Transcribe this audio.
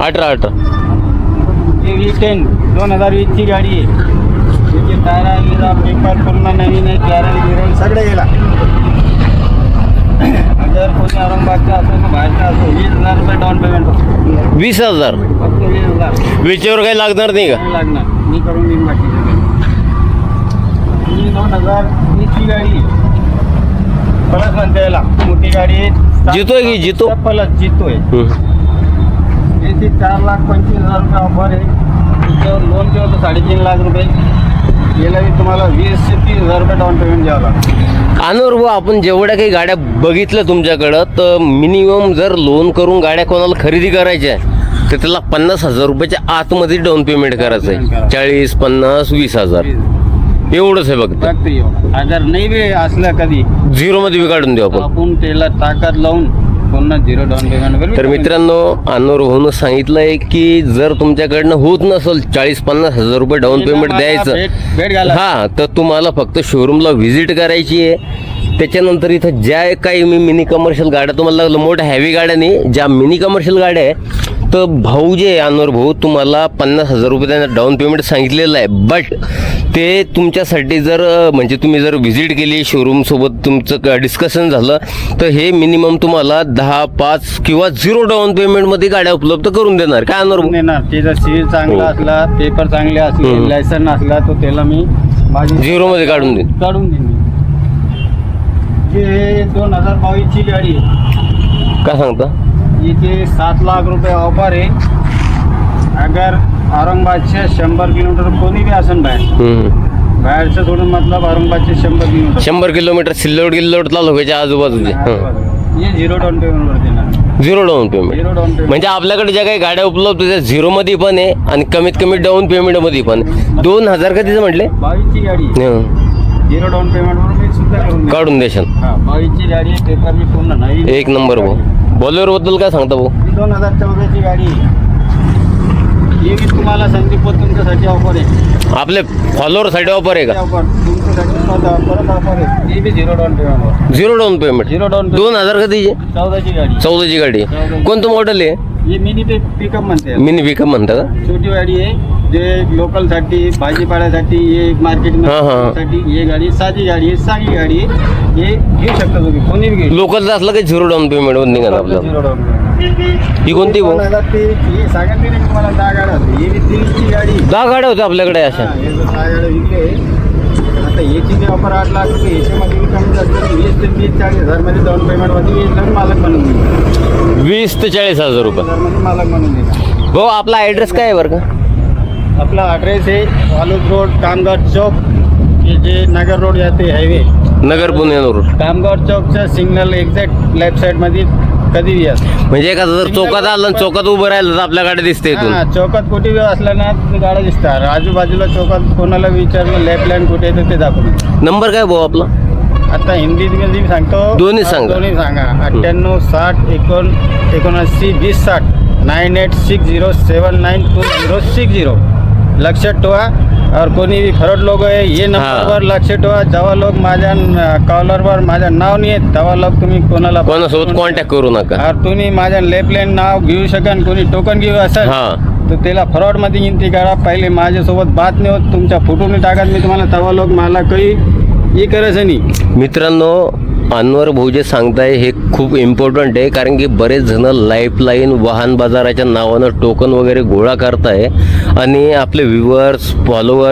अठरा अठरा. टेन दोन हजार वीसची गाडी आहे. त्याचे टायरा गिरा पेपर पूर्ण नवीन आहे गॅरंटी गिरंटी सगळं गेला. जर कोणी औरंगाबादचा असो तर बाहेरचा असो वीस हजार रुपये डाऊन पेमेंट वीस हजार? फक्त वीस हजार. विजेवर काही लागणार नाही का? लागणार. मी करून देईन बाकी दोन हजार वीसची गाडी पलस म्हणते याला मोठी गाडी आहे. जितोय की जितो? पलस जितोय. हम्म. याची चार लाख पंचवीस हजार रुपये ऑफर आहे. त्याच्यावर लोन केलं तर साडेतीन लाख रुपये. वेळी तुम्हाला वीस ते तीस हजार रुपये डाऊन पेमेंट द्यावं लागतं अनुभव आपण जेवढ्या काही गाड्या बघितल्या तुमच्याकडं तर मिनिमम जर लोन करून गाड्या कोणाला खरेदी करायच्या आहे तर त्याला पन्नास हजार रुपयाच्या आतमध्ये डाऊन पेमेंट करायचं आहे. चाळीस पन्नास वीस हजार. एवढंच आहे फक्त फक्त एवढं. अगर नाही बी असलं कधी झिरोमध्ये बी काढून देऊ आपण. आपण त्याला ताकद लावून पुन्हा झिरो डाऊन पेमेंट तर मित्रांनो अनुभवनं सांगितलंय की जर तुमच्याकडनं होत नसेल चाळीस पन्नास हजार रुपये डाऊन पेमेंट द्यायचं भेट भेट घाला. हा तर तुम्हाला फक्त शोरूमला व्हिजिट करायची आहे. त्याच्यानंतर इथं ज्या काही मी मिनी कमर्शियल गाड्या तुम्हाला मोठ्या हॅवी गाड्या नाही ज्या मिनी कमर्शियल गाड्या आहे तर भाऊ जे अनवर भाऊ तुम्हाला पन्नास हजार रुपये त्यांना डाऊन पेमेंट सांगितलेलं आहे. बट ते तुमच्यासाठी जर म्हणजे तुम्ही जर व्हिजिट केली शोरूमसोबत तुमचं डिस्कशन झालं तर हे मिनिमम तुम्हाला दहा पाच किंवा झिरो डाऊन पेमेंटमध्ये गाड्या उपलब्ध करून देणार. काय अनवर भाऊ? देणार. त्याचा सिव्हिल चांगला हो. असला पेपर चांगले असले. लायसन असला तो त्याला मी माझी झिरोमध्ये काढून देईन. काढून देईन. जे दोन हजार बावीसची गाडी काय सांगता? इथे सात लाख रुपये ऑफर आहे अगर औरंगाबादच्या शंभर किलोमीटर कोणी बी असेल बाहेर हम्म. बाहेरचं सोडून मतलब औरंगाबादचे शंभर किलोमीटर शंभर किलोमीटर सिल्लोड गिल्लोड तालुक्याच्या आजूबाजूचे हं. हे झिरो डाऊन पेमेंटवर देणार zero down payment zero down payment म्हणजे आपल्याकडे ज्या काही गाड्या उपलब्ध आहेत त्या झिरोमध्ये पण आहे आणि कमीत कमी डाऊन पेमेंटमध्ये पण आहे. दोन हजार का तिचं म्हटले बावीसची गाडी आहे. हं. झिरो डाऊन पेमेंटवर मी सुद्धा करून देईन. काढून हा बावीसची गाडी आहे पेपर मी पूर्ण नवीन एक नंबर भाऊ बॉलेरो बद्दल काय सांगता भाऊ दोन हजार चौदाची गाडी आहे. ही मी तुम्हाला संदीप पोत तुमच्यासाठी ऑफर आहे. आपले फॉलोअरसाठी ऑफर आहे का? ऑफर तुमच्यासाठी परत परत ऑफर आहे. बी झिरो डाऊन पेमेंटवर zero down payment zero down दोन हजार का तिची? चौदाची गाडी. चौदाची गाडी. आहे. कोणतं मॉडेल आहे? ही मिनी पे पिकअप म्हणते. मिनी पिकअप म्हणता का? छोटी गाडी आहे जे लोकलसाठी भाजीपाड्यासाठी हे मार्केट हा, हा. साठी ही गाडी साधी गाडी आहे साधी गाडी आहे. हे घेऊ शकता तुम्ही कोणी बी घेऊ लोकलचं असलं की झिरो डाऊन पेमेंटमध्ये निघाल आपलं? झिरो डाऊन ही कोणती भाऊ? ही सांगितली नाही तुम्हाला दहा गाड्या होत्या. ही गाडी. आहे. दहा गाड्या होत्या आपल्याकडे हा, अशा. हे जो दहा गाड्या विकले आता याची बी ऑफर आठ लाख रुपये याच्यामध्ये बी कमी जास्त वीस ते तीस चाळीस हजारमध्ये डाऊन पेमेंटमध्ये वीस हजार मालक बनवून वीस ते चाळीस हजार रुपये. मध्ये मालक बनवून भाऊ आपला ॲड्रेस काय आहे बरं का? आपला ॲड्रेस आहे वालूद रोड कामगार चौक हे जे नगर रोड जाते हायवे नगर पुणे रोड. कामगार चौकच्या सिग्नल एक्झॅक्ट लेफ्ट साईडमध्ये कधी बी असं म्हणजे एखादं जर चौकात आलं आणि चौकात उभं राहिलं तर आपल्या गाडी दिसते इथून. हा, चौकात कुठे बी असला ना गाड्या दिसतात. आजूबाजूला चौकात कोणाला विचारलं लेफ्ट लाईन कुठे आहे तर ते दाखवून नंबर काय भाऊ आपला? आता हिंदीत मध्ये मी सांगतो दोन्ही सांगा. दोन्ही सांगा. अठ्ठ्याण्णव साठ एकोण एकोणऐंशी वीस साठ. Nine eight six zero seven nine two zero six zero. लक्षात ठेवा. और कोणी बी फरड लोक आहे हे। नंबरवर लक्ष ठेवा जेव्हा लोक माझ्या कॉलरवर माझं नाव नाही येत तेव्हा लोक तुम्ही कोणाला कोणासोबत कॉन्टॅक्ट करू नका। और तुम्ही माझ्या लेफ्ट लाईन नाव घेऊ शकाल कोणी टोकन घेऊ असेल हा। तर त्याला फ्रॉडमध्ये गिनती करा. पहिले माझ्यासोबत बात नाही होत तुमच्या फोटो नाही टाकत मी तुम्हाला तेव्हा लोक मला काही हे करायचं नाही. मित्रांनो अनवर भाऊ जे सांगताय हे खूप इम्पॉर्टंट आहे कारण की बरेच जण लाईफलाईन वाहन बाजाराच्या नावानं टोकन वगैरे गोळा करताय आणि आपले व्ह्युअर्स फॉलोअर